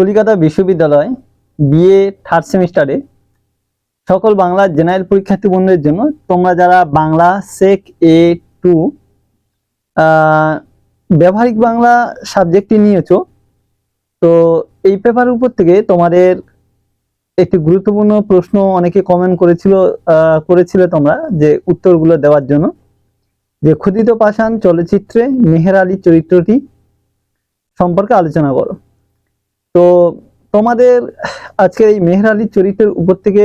কলিকাতা বিশ্ববিদ্যালয় BA third সেমিস্টারে সকল বাংলা জেনারেল পরীক্ষার্থী বন্ধুদের জন্য তোমরা যারা বাংলা সেক এ টু ব্যবহারিক বাংলা সাবজেক্টটি নিয়েছো, তো এই পেপারের উপর থেকে তোমাদের একটি গুরুত্বপূর্ণ প্রশ্ন অনেকে কমেন্ট করেছিল করেছিলে তোমরা যে উত্তরগুলো দেওয়ার জন্য। যে ক্ষুদিত পাষাণ চলচ্চিত্রে মেহের আলী চরিত্রটি সম্পর্কে আলোচনা করো। তো তোমাদের আজকের এই মেহের আলীর চরিত্রের উপর থেকে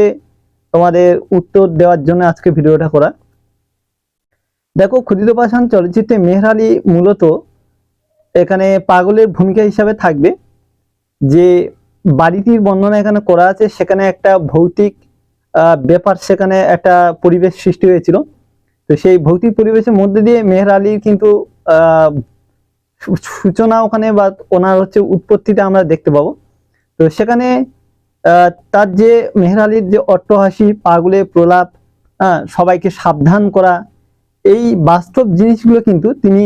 তোমাদের উত্তর দেওয়ার জন্য আজকে ভিডিওটা করা। দেখো ক্ষুদিত পাষাণ চলচ্চিত্রে মেহের আলী মূলত এখানে পাগলের ভূমিকা হিসাবে থাকবে। যে বাড়িটির বর্ণনা এখানে করা আছে, সেখানে একটা ভৌতিক ব্যাপার, সেখানে একটা পরিবেশ সৃষ্টি হয়েছিল। তো সেই ভৌতিক পরিবেশের মধ্যে দিয়ে মেহের আলীর কিন্তু সূচনা ওখানে বা ওনার হচ্ছে উৎপত্তিতে আমরা দেখতে পাবো। তো সেখানে তার যে মেহের আলীর যে অট্টহাসি পাগলে প্রলাপ হ্যাঁ, সবাইকে সাবধান করা এই বাস্তব জিনিসগুলো কিন্তু তিনি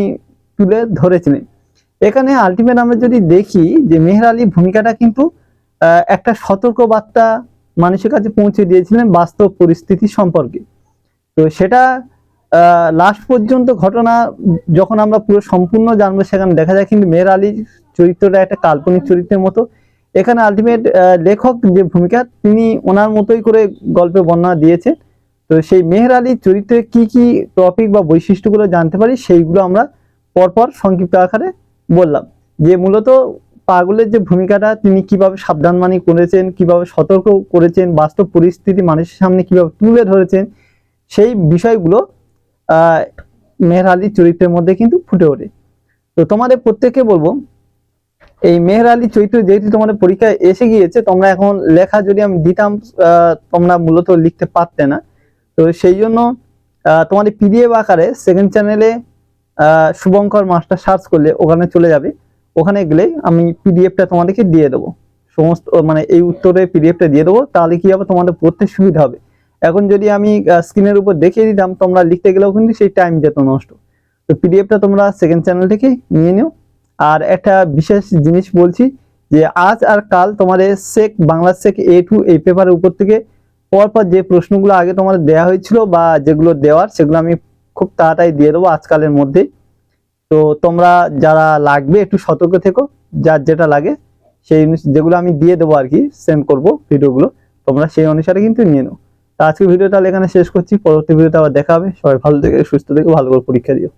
তুলে ধরেছিলেন। এখানে আলটিমেট আমরা যদি দেখি যে মেহের আলীর ভূমিকাটা কিন্তু একটা সতর্ক বার্তা মানুষের কাছে পৌঁছে দিয়েছিলেন বাস্তব পরিস্থিতি সম্পর্কে। তো সেটা লাস্ট পর্যন্ত ঘটনা যখন আমরা পুরো সম্পূর্ণ জানব সেখানে দেখা যায় কিন্তু মেহের আলীর চরিত্রটা একটা কাল্পনিক চরিত্রের মতো। এখানে আলটিমেট লেখক যে ভূমিকা, তিনি ওনার মতোই করে গল্পে বর্ণনা দিয়েছে তো সেই মেহের আলীর চরিত্রে কি কি টপিক বা বৈশিষ্ট্যগুলো জানতে পারি সেইগুলো আমরা পরপর সংক্ষিপ্ত আকারে বললাম। যে মূলত পাগলের যে ভূমিকাটা, তিনি কীভাবে সাবধানমানি করেছেন, কীভাবে সতর্ক করেছেন, বাস্তব পরিস্থিতি মানুষের সামনে কীভাবে তুলে ধরেছেন, সেই বিষয়গুলো মেহের আলীর চরিত্রের মধ্যে কিন্তু ফুটে ওঠে। তো তোমাদের প্রত্যেককে বলব, এই মেহের আলীর চরিত্র যেহেতু তোমাদের পরীক্ষায় এসে গিয়েছে, তোমরা এখন লেখা যদি আমি দিতাম তোমরা মূলত লিখতে পারতে না। তো সেই জন্য তোমাদের পিডিএফ আকারে সেকেন্ড চ্যানেলে শুভঙ্কর মাস্টার সার্চ করলে ওখানে চলে যাবে। ওখানে গেলে আমি পিডিএফটা তোমাদেরকে দিয়ে দেবো। সমস্ত মানে এই উত্তরে পিডিএফটা দিয়ে দেবো, তাহলে কি হবে? তোমাদের পড়তে সুবিধা হবে। এখন যদি আমি স্ক্রিনের উপর দেখিয়ে দিতাম, তোমরা লিখতে গেলেও কিন্তু সেই টাইম যেত নষ্ট। তো পিডিএফটা তোমরা সেকেন্ড চ্যানেল থেকে নিয়ে নিও। আর একটা বিশেষ জিনিস বলছি যে, আজ আর কাল তোমাদের সেক বাংলা সেক এ টু এই পেপারের উপর থেকে পরপর যে প্রশ্নগুলো আগে তোমাদের দেওয়া হয়েছিল বা যেগুলো দেওয়ার, সেগুলো আমি খুব তাড়াতাড়ি দিয়ে দেবো আজকালের মধ্যেই। তো তোমরা যারা লাগবে, একটু সতর্ক থেকো, যার যেটা লাগে, সেই যেগুলো আমি দিয়ে দেবো আর কি সেন্ড করব ভিডিওগুলো তোমরা সেই অনুসারে কিন্তু নিয়ে নাও। তা আজকে ভিডিও তাহলে এখানে শেষ করছি। পরবর্তী ভিডিওতে আবার দেখা হবে। সবাই ভালো থেকে, সুস্থ থেকে, ভালো করে পরীক্ষা দিও।